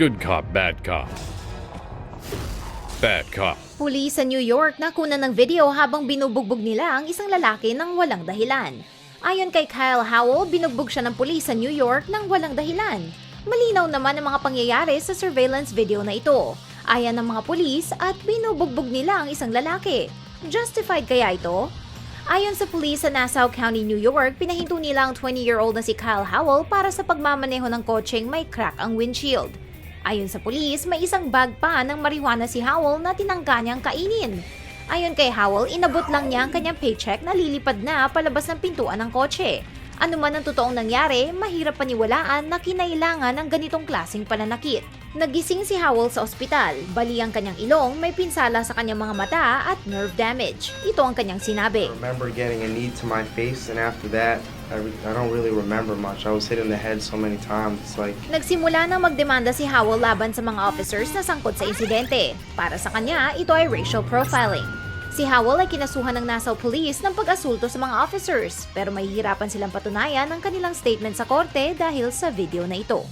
Good cop, bad cop. Bad cop. Pulis sa New York nakuna ng video habang binubugbog nila ang isang lalaki ng walang dahilan. Ayon kay Kyle Howell, binugbog siya ng pulis sa New York ng walang dahilan. Malinaw naman ang mga pangyayari sa surveillance video na ito. Ayan ng mga pulis at binubugbog nila ang isang lalaki. Justified kaya ito? Ayon sa pulis sa Nassau County, New York, pinahinto nila ang 20-year-old na si Kyle Howell para sa pagmamaneho ng kotseng may crack ang windshield. Ayon sa pulis, may isang bag pa ng marijuana si Howell na tinangka niyang kainin. Ayon kay Howell, inabot lang niya ang kanyang paycheck na lilipad na palabas ng pintuan ng kotse. Ano man ang totoong nangyari, mahirap paniwalaan na kinailangan ng ganitong klasing pananakit. Nagising si Howell sa ospital, bali ang kanyang ilong, may pinsala sa kanyang mga mata at nerve damage. Ito ang kanyang sinabi. remember getting a knee to my face, and after that, I, I don't really remember much. I was hit in the head so many times. It's like Nagsimula na magdemanda si Howell laban sa mga officers na sangkot sa insidente. Para sa kanya, ito ay racial profiling. Si Howell ay kinasuhan ng Nassau Police ng pag-asulto sa mga officers, pero mahihirapan silang patunayan ang kanilang statement sa korte dahil sa video na ito.